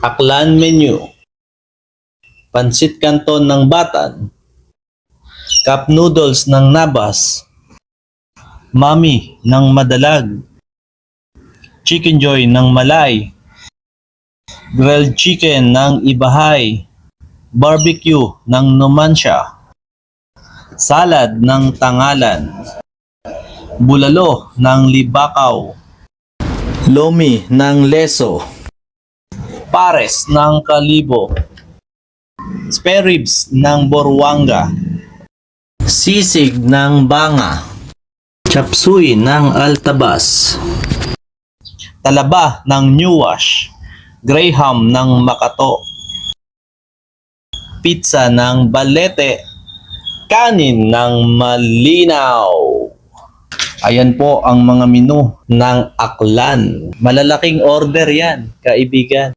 Aklan menu. Pansit Canton ng Batan. Cup noodles ng Nabas. Mami ng Madalag. Chicken Joy ng Malay. Grilled chicken ng Ibahay. Barbecue ng Numancia. Salad ng Tangalan. Bulalo ng Libakaw. Lomi ng Leso. Pares ng Kalibo. Spare ribs ng Borwanga. Sisig ng Banga. Chapsuy ng Altabas. Talaba ng New Wash. Graham ng Makato. Pizza ng Balete. Kanin ng Malinaw. Ayan po ang mga menu ng Aklan. Malalaking order yan, kaibigan.